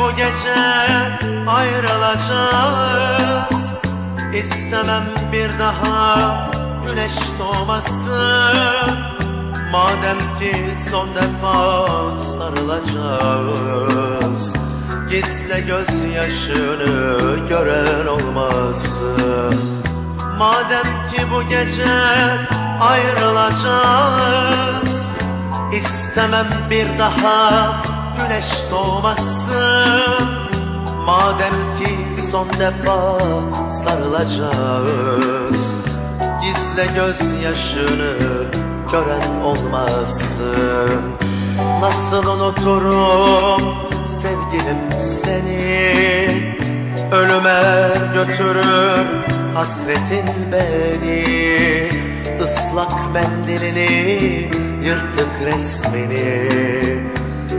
Bu gece ayrılacağız. İstemem bir daha güneş doğmasın Madem ki son defa sarılacağız Gizle gözyaşını gören olmasın. Madem ki bu gece ayrılacağız İstemem bir daha güneş doğmasın. Madem ki son defa sarılacağız Gizle gözyaşını gören olmasın Nasıl unuturum sevgilim seni? Ölüme götürür hasretin beni. Islak mendilini yırtık resmini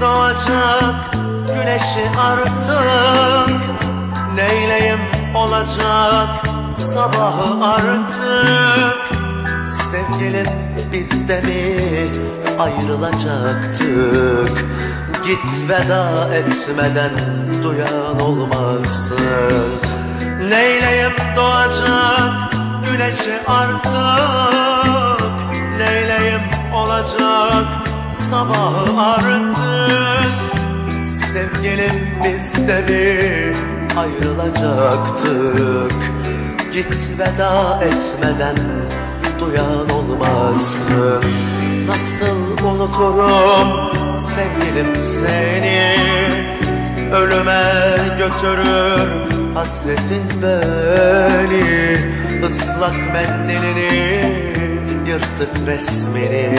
doğacak güneşi artık. Neyleyim olacak sabahı artık. Sevgilim biz de mi ayrılacaktık Git veda etmeden duyan olmasın Neyleyim doğacak güneşi artık. Neyleyim olacak sabahı artık. Sevgilim biz de mi ayrılacaktık. Git veda etmeden duyan olmasın. Nasıl unuturum sevgilim seni? Ölüme götürür hasretin beni. Islak mendilini yırtık resmini